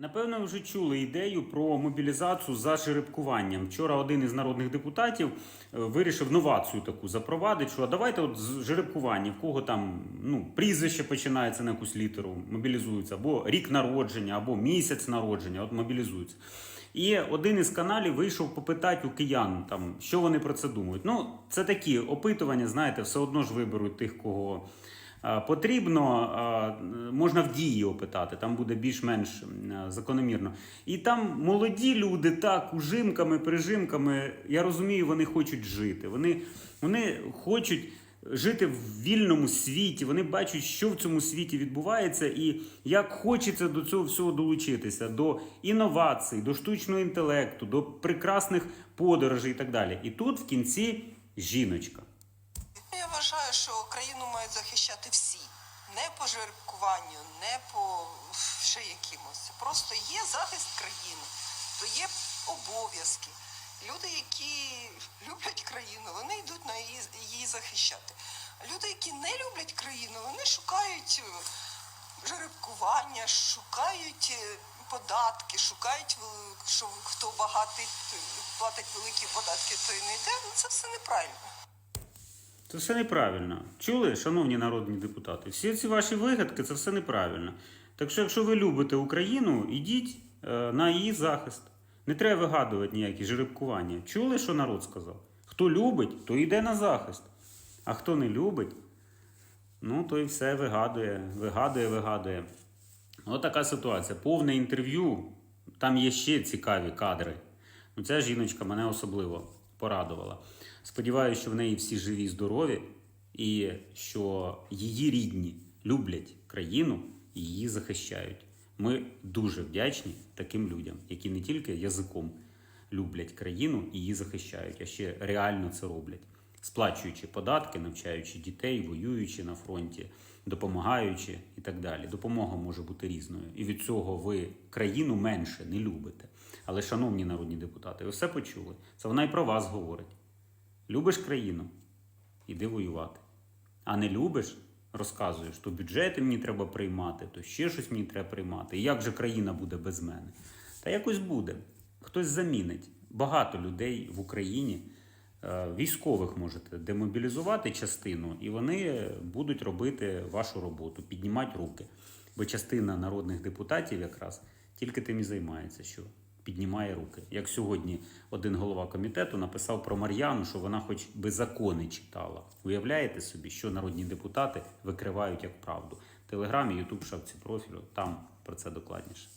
Напевно, вже чули ідею про мобілізацію за жеребкуванням. Вчора один із народних депутатів е, вирішив новацію таку запровадити, що давайте от з жеребкування, в кого там ну, прізвище починається на якусь літеру, мобілізуються, або рік народження, або місяць народження, от мобілізуються. І один із каналів вийшов попитати у киян, там, що вони про це думають. Ну, це такі опитування, знаєте, все одно ж виберуть тих, кого потрібно. Можна в дії опитати, там буде більш-менш закономірно. І там молоді люди, так, ужимками, прижимками, я розумію, вони хочуть жити. Вони, вони хочуть жити в вільному світі. Вони бачать, що в цьому світі відбувається, і як хочеться до цього всього долучитися, до інновацій, до штучного інтелекту, до прекрасних подорожей і так далі. І тут в кінці жіночка. Вважаю, що країну мають захищати всі. Не по жеребкуванню, не по ще якимось. Просто є захист країни, то є обов'язки. Люди, які люблять країну, вони йдуть на її, її захищати. Люди, які не люблять країну, вони шукають е, жеребкування, шукають е, податки, шукають, що хто багатий платить великі податки, той не йде. Ну це все неправильно. Це все неправильно. Чули, шановні народні депутати? Всі ці ваші вигадки це все неправильно. Так що, якщо ви любите Україну, ідіть е, на її захист. Не треба вигадувати ніякі жеребкування. Чули, що народ сказав? Хто любить, то йде на захист. А хто не любить, ну то і все вигадує, вигадує, вигадує. Ось така ситуація. Повне інтерв'ю. Там є ще цікаві кадри. Ну, ця жіночка мене особливо порадувала. Сподіваюся, що в неї всі живі, здорові, і що її рідні люблять країну і її захищають. Ми дуже вдячні таким людям, які не тільки язиком люблять країну і її захищають, а ще реально це роблять, сплачуючи податки, навчаючи дітей, воюючи на фронті, допомагаючи і так далі. Допомога може бути різною. І від цього ви країну менше не любите. Але, шановні народні депутати, ви все почули. Це вона і про вас говорить. Любиш країну? Іди воювати. А не любиш, розказуєш, то бюджети мені треба приймати, то ще щось мені треба приймати. І як же країна буде без мене? Та якось буде. Хтось замінить. Багато людей в Україні, військових можете демобілізувати частину, і вони будуть робити вашу роботу, піднімати руки. Бо частина народних депутатів якраз тільки тим і займається, що піднімає руки. Як сьогодні один голова комітету написав про Мар'яну, що вона хоч би закони читала. Уявляєте собі, що народні депутати викривають як правду. В Телеграмі, Ютуб, шапці профілю, там про це докладніше.